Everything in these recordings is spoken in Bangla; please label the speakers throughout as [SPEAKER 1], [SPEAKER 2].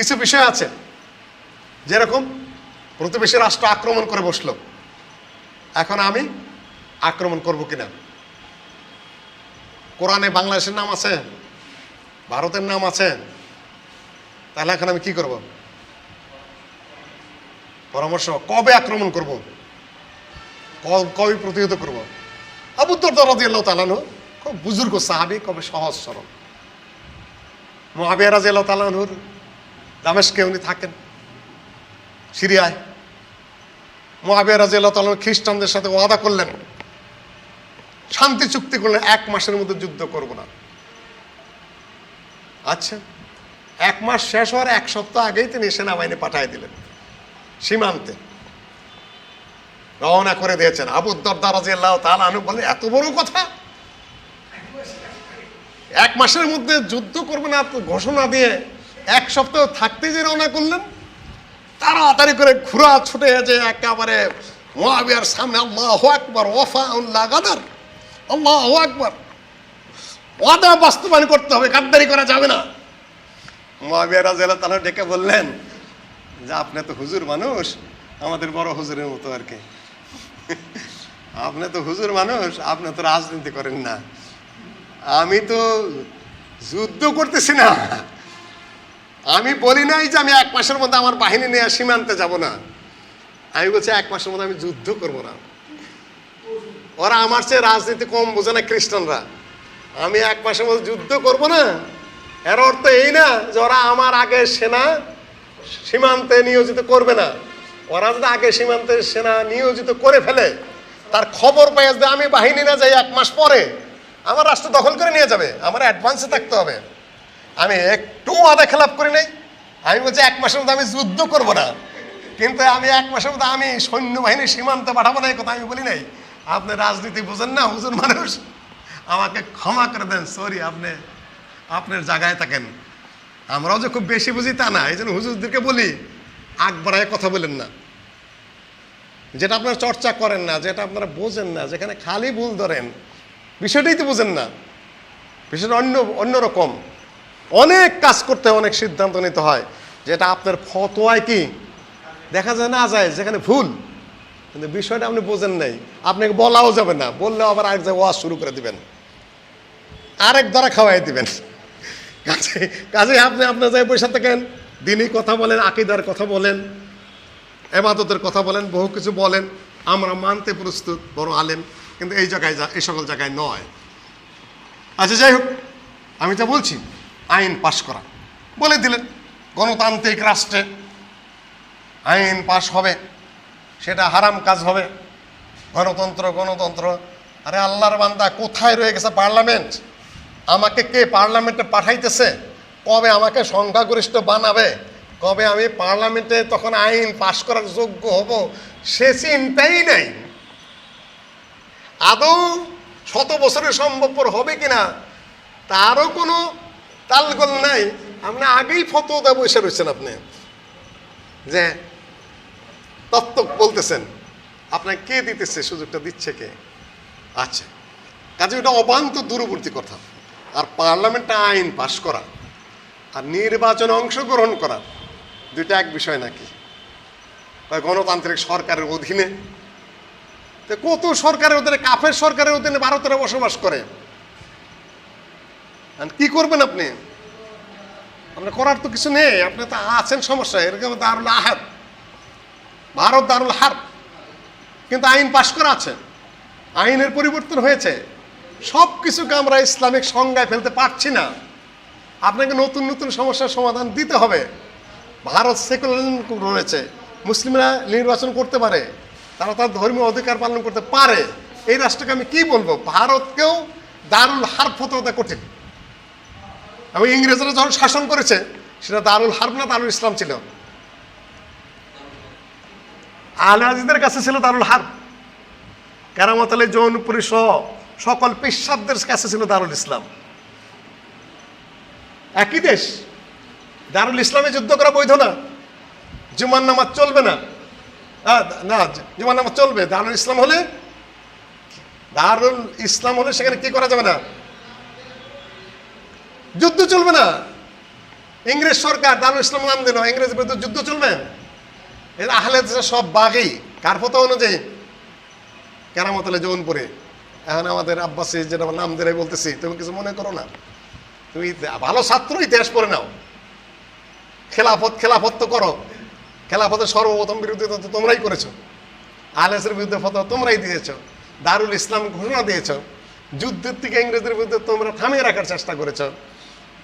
[SPEAKER 1] কিছু বিষয় আছে যেরকম প্রতিবেশী রাষ্ট্র আক্রমণ করে বসল। এখন আমি আক্রমণ করব কিনা? কোরআনে বাংলাদেশের নাম আছে, ভারতের নাম আছে, তাহলে এখন আমি কি করব? পরামর্শ, কবে আক্রমণ করব? কবে প্রতিহত করব? আবুদ্দর দরাদি আল্লাহ তালানো খুব বুজুর্গ সাহাবি, কবে সহজ সরল। মহাবিয়া রাজি আল্লাহ তালানুর দামেশকে উনি থাকেন। সিরিয়ায়। মহাবিয়া রাজি আল্লাহ তালান খ্রিস্টানদের সাথে ওয়াদা করলেন, শান্তি চুক্তি করলেন, এক মাসের মধ্যে যুদ্ধ করব না। আচ্ছা এক মাস শেষ হওয়ার এক সপ্তাহ আগেই তিনি সেনাবাহিনী পাঠিয়ে দিলেন, সীমান্তে। রওনা করে দিয়েছেন। আবু দরদা রাজিয়াল্লাহ তাআলা আনহু বলে এত বড় কথা? এক মাসের মধ্যে যুদ্ধ করবে না ঘোষণা দিয়ে এক সপ্তাহ থাকতে যে রওনা করলেন, তাড়াতাড়ি করে ঘোরা ছুটে যে একেবারে মহাবিয়ার সামনে আল্লাহ আকবর ওফা উল্লাহ গাদার, আল্লাহ আকবর। ওয়াদা বাস্তবায়ন করতে হবে, গাদ্দারি করা যাবে না। মহাবিয়া রাজিয়াল্লাহ তাআলা ডেকে বললেন, যে, আপনি তো হুজুর মানুষ, আমাদের বড় হুজুরের মতো আর কি। আপনি তো হুজুর মানুষ, আপনি তো রাজনীতি করেন না। আমি তো যুদ্ধ করতেছি না। আমি বলি নাই যে আমি এক মাসের মধ্যে আমার বাহিনী নিয়ে সীমান্তে যাব না। আমি বলছি এক মাসের মধ্যে আমি যুদ্ধ করব না। ওরা আমার চেয়ে রাজনীতি কম বোঝে না খ্রিস্টানরা। আমি এক মাসের মধ্যে যুদ্ধ করব না। এর অর্থ এই না যে ওরা আমার আগে সেনা সীমান্তে নিয়োজিত করবে না। ওরা যদি আগে সীমান্তে সেনা নিয়োজিত করে ফেলে, তার খবর পাই যে আমি বাহিনী না যাই এক মাস পরে, আমার রাষ্ট্র দখল করে নিয়ে যাবে। আমার অ্যাডভান্সে থাকতে হবে। আমি একটু আদা খেলাপ করি নাই। আমি বলছি এক মাসের মধ্যে আমি যুদ্ধ করব না। কিন্তু আমি এক মাসের মধ্যে আমি সৈন্যবাহিনী সীমান্তে পাঠাবো না কথা আমি বলি নাই। আপনি রাজনীতি বোঝেন না, হুজুর মানুষ। আমাকে ক্ষমা করে দেন, সরি, আপনি, আপনার জায়গায় থাকেন। আমরাও যে খুব বেশি বুঝি তা না, এই জন্য হুজুরদেরকে বলি, আগ বাড়ায় কথা বলেন না। যেটা আপনারা চর্চা করেন না, যেটা আপনারা বোঝেন না, যেখানে খালি ভুল ধরেন, বিষয়টাই তো বোঝেন না। বিষয়টা অন্য, অন্যরকম। অনেক কাজ করতে অনেক সিদ্ধান্ত নিতে হয়। যেটা আপনার ফতোয়ায় কি? দেখা যায় না যায়, যেখানে ভুল। কিন্তু বিষয়টা আপনি বোঝেন নাই। আপনাকে বলাও যাবে না। বললেও আবার আরেক জায়গায় ওয়াজ শুরু করে দিবেন। আরেক দ্বারা খাওয়াই দিবেন। কাজে কাজে আপনি আপনার জায়গায় বসে থাকেন, দিনই কথা বলেন, আকিদার কথা বলেন, এবাদতের কথা বলেন, বহু কিছু বলেন। আমরা মানতে প্রস্তুত, বড় আলেম, কিন্তু এই জায়গায় এই সকল জায়গায় নয়। আচ্ছা যাই হোক, আমি যা বলছি আইন পাশ করা। বলে দিলেন, গণতান্ত্রিক রাষ্ট্রে আইন পাশ হবে, সেটা হারাম কাজ হবে। গণতন্ত্র গণতন্ত্র। আরে আল্লাহর বান্দা, কোথায় রয়ে গেছে পার্লামেন্ট? আমাকে কে পার্লামেন্টে পাঠাইতেছে? কবে আমাকে সংখ্যাগরিষ্ঠ বানাবে? কবে আমি পার্লামেন্টে তখন আইন পাশ করার যোগ্য হব? সে চিন্তাই নাই। আদৌ শত বছরের সম্ভবপর হবে কিনা? তারও কোনো তালগোল নাই। আপনি আগেই ফতোতে বসে রয়েছেন আপনি। যে তত্ত্ব বলতেছেন আপনাকে কে দিতেছে, সুযোগটা দিচ্ছে কে? আচ্ছা কাজে এটা অবান্ত দূরবর্তী কথা। আর পার্লামেন্টে আইন পাশ করা আর নির্বাচনে অংশগ্রহণ করা, দুইটা এক বিষয় নাকি? গণতান্ত্রিক সরকারের অধীনে। কত সরকারের অধীনে, কাফের সরকারের অধীনে ভারতের বসবাস করে? কি করবেন আপনি? আপনার করার তো কিছু নেই, আপনি তো আছেন, সমস্যা এরকম দারুল আহাদ। ভারত দারুল হার কিন্তু আইন পাশ করা আছে। আইনের পরিবর্তন হয়েছে। সব কিছুকে আমরা ইসলামিক সংজ্ঞায় ফেলতে পারছি না। আপনাকে নতুন নতুন সমস্যার সমাধান দিতে হবে। ভারত সেকুলারিজম রয়েছে। মুসলিমরা নির্বাচন করতে পারে। তারা তার ধর্মীয় অধিকার পালন করতে পারে। এই রাষ্ট্রকে আমি কি বলব? ভারতকেও দারুল হার্ব হতে হতে কঠিন। এবং ইংরেজরা যখন শাসন করেছে, সেটা দারুল হার্ব না দারুল ইসলাম ছিল? আল আজিদের কাছে ছিল দারুল হার্ব। কেরামত আলী জৌনপুরী সহ সকল পেশাবদের কাছে ছিল দারুল ইসলাম। একই দেশ। দারুল ইসলামে যুদ্ধ করা বৈধ না। জুমান নামাজ চলবে না। না জুমান নামাজ চলবে। দারুল ইসলাম হলে, দারুল ইসলাম হলে সেখানে কি করা যাবে না? যুদ্ধ চলবে না। ইংরেজ সরকার দারুল ইসলাম নাম দিল ইংরেজ বিরুদ্ধে যুদ্ধ চলবে। আহলে সব বাগি কার ফতো অনুযায়ী কেরামতলে যৌনপুরে এখন আমাদের আব্বাসি যেটা নাম দিয়ে বলতেছি, তুমি কিছু মনে করো না। তুমি ভালো ছাত্র, ইতিহাস পড়ে নাও। খেলাফত খেলাফত তো করো। খেলাফতের সর্বপ্রথম বিরোধিতা তো তোমরাই করেছ। আলেসের বিরুদ্ধে ফতোয়া তোমরাই দিয়েছ। দারুল ইসলাম ঘোষণা দিয়েছ। যুদ্ধের থেকে ইংরেজদের বিরুদ্ধে তোমরা থামিয়ে রাখার চেষ্টা করেছ।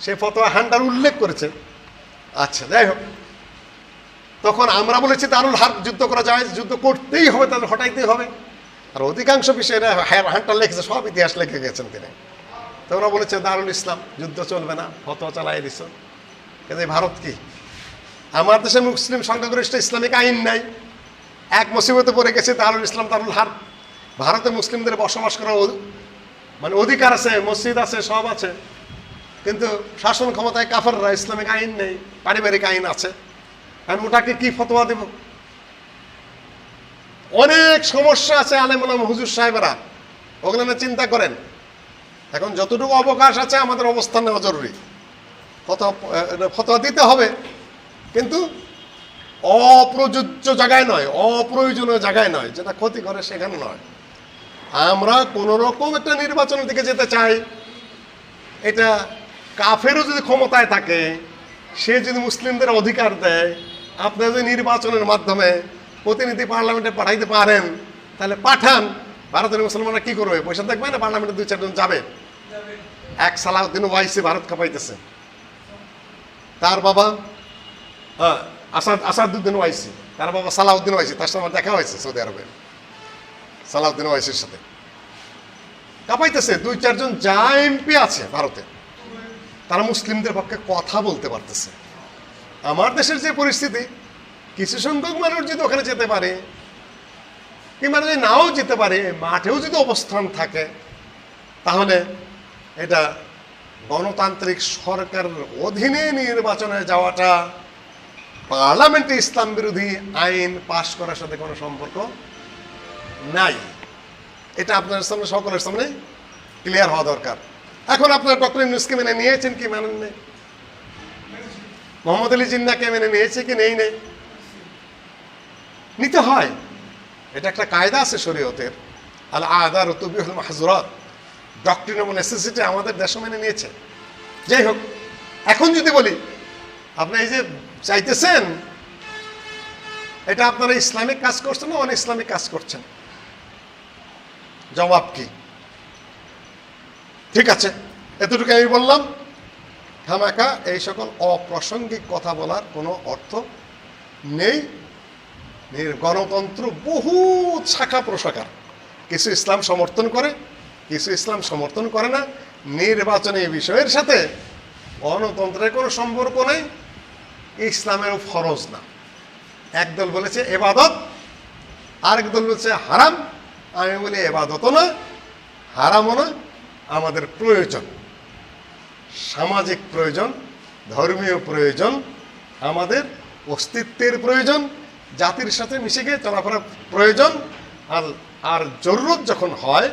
[SPEAKER 1] সে ফতোয়া হান্ডার উল্লেখ করেছে। আচ্ছা যাই হোক। তখন আমরা বলেছি দারুল হার যুদ্ধ করা যায়, যুদ্ধ করতেই হবে, তাদের হটাইতেই হবে। আর অধিকাংশ বিষয়ে হান্টার লিখেছে, সব ইতিহাস লিখে গেছেন তিনি। তোমরা বলেছে, দারুল ইসলাম, যুদ্ধ চলবে না, ফতোয়া চালাই দিছ। কিন্তু ভারত কি? আমার দেশে মুসলিম সংখ্যাগরিষ্ঠ ইসলামিক আইন নাই। এক মুসিবতে পড়ে গেছে, দারুল ইসলাম, দারুল হার ভারতে মুসলিমদের বসবাস করার মানে অধিকার আছে, মসজিদ আছে, সব আছে। কিন্তু শাসন ক্ষমতায় কাফাররা ইসলামিক আইন নেই, পারিবারিক আইন আছে। আমি ওটাকে কি ফতোয়া দেব? অনেক সমস্যা আছে আলেমুলাম হুজুর সাহেবেরা। ওগুলো না চিন্তা করেন। এখন যতটুকু অবকাশ আছে আমাদের অবস্থান নেওয়া জরুরি। ফতোয়া ফতোয়া দিতে হবে। কিন্তু অপ্রযোজ্য জায়গায় নয়, অপ্রয়োজনীয় জায়গায় নয়, যেটা ক্ষতি করে সেখানে নয়। আমরা কোনো রকম একটা নির্বাচনের দিকে যেতে চাই। এটা কাফেরও যদি ক্ষমতায় থাকে সে যদি মুসলিমদের অধিকার দেয় আপনারা যদি নির্বাচনের মাধ্যমে প্রতিনিধি পার্লামেন্টে পাঠাইতে পারেন তাহলে পাঠান। ভারতের মুসলমানরা কি করবে? পয়সা দেখবে না পার্লামেন্টে দুই চারজন যাবে? এক সালাউদ্দিন ওয়াইসি ভারত কাঁপাইতেছে। তার বাবা আহ, আসাদ আসাদুদ্দিন ওয়াইসি। তার বাবা সালাউদ্দিন ওয়াইসি। তার সাথে আমার দেখা হয়েছে সৌদি আরবে। সালাউদ্দিন ওয়াইসির সাথে। কাঁপাইতেছে। দুই চারজন যা এমপি আছে ভারতে। তারা মুসলিমদের পক্ষে কথা বলতে পারতেছে। আমার দেশের যে পরিস্থিতি, কিছু সংখ্যক মানুষ যদি ওখানে যেতে পারে, কিংবা যদি নাও যেতে পারে, মাঠেও যদি অবস্থান থাকে, তাহলে এটা গণতান্ত্রিক সরকারের অধীনে নির্বাচনে যাওয়াটা, পার্লামেন্টে ইসলাম বিরোধী আইন পাশ করার সাথে কোনো সম্পর্ক নাই। এটা আপনার সামনে, সকলের সামনে ক্লিয়ার হওয়া দরকার। এখন আপনার ডক্টর ইউনুসকে মেনে নিয়েছেন কি মেনেন নেই? মোহাম্মদ আলী জিন্নাকে মেনে নিয়েছে কি নেই নেই? নিতে হয়। এটা একটা কায়দা আছে শরীয়তের। আল আদার তুবিহুল মাহজুরাত। ডক্টরিন এবং নেসেসিটি আমাদের দেশ মেনে নিয়েছে। যাই হোক, এখন যদি বলি, আপনি এই যে চাইতেছেন, এটা আপনারা ইসলামিক কাজ করছেন না অন ইসলামিক কাজ করছেন? জবাব কি? ঠিক আছে, এতটুকু আমি বললাম। খামাকা এই সকল অপ্রাসঙ্গিক কথা বলার কোনো অর্থ নেই। গণতন্ত্র বহু শাখা প্রশাখা কিছু ইসলাম সমর্থন করে, কিছু ইসলাম সমর্থন করে না। নির্বাচনে নির্বাচনী বিষয়ের সাথে গণতন্ত্রের কোনো সম্পর্ক নেই, ইসলামেরও ফরজ না। একদল বলেছে এবাদত, আরেক দল বলছে হারাম। আমি বলি এবাদতও না, হারামও না। আমাদের প্রয়োজন। সামাজিক প্রয়োজন, ধর্মীয় প্রয়োজন, আমাদের অস্তিত্বের প্রয়োজন, জাতির সাথে মিশে গিয়ে চলাফেরার প্রয়োজন, আর আর জরুরত যখন হয়,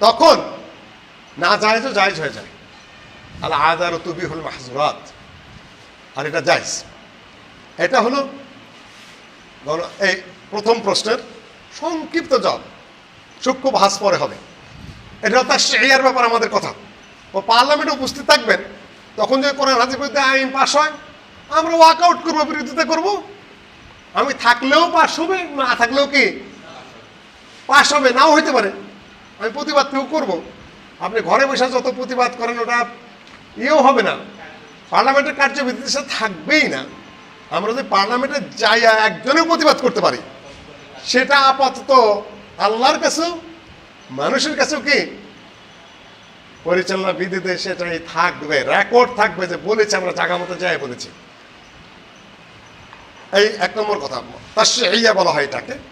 [SPEAKER 1] তখন না তো জায়জ হয়ে যায়। আল আদার তুবিহুল মাহজুরাত আর এটা জায়জ। এটা হলো এই প্রথম প্রশ্নের সংক্ষিপ্ত জবাব। সূক্ষ্ম ভাস পরে হবে। এটা তার শেয়ার ব্যাপার, আমাদের কথা। ও পার্লামেন্টে উপস্থিত থাকবেন, তখন যদি কোরআন হাজির বিরুদ্ধে আইন পাশ হয়, আমরা ওয়াক আউট করব, বিরোধিতা করব। আমি থাকলেও পাশ হবে, না থাকলেও কি? পাশ হবে, নাও হইতে পারে। আমি প্রতিবাদ কেউ করব? আপনি ঘরে বসে যত প্রতিবাদ করেন, ওটা ইয়েও হবে না। পার্লামেন্টের কার্যবিধির সাথে থাকবেই না। আমরা যদি পার্লামেন্টে যাই একজনের প্রতিবাদ করতে পারি, সেটা আপাতত আল্লাহর কাছেও মানুষের কাছেও কি পরিচালনা বিধিতে সেটাই থাকবে রেকর্ড থাকবে যে বলেছে, আমরা জায়গা মতো যাই বলেছি। এই এক নম্বর কথা তার সে বলা হয় এটাকে।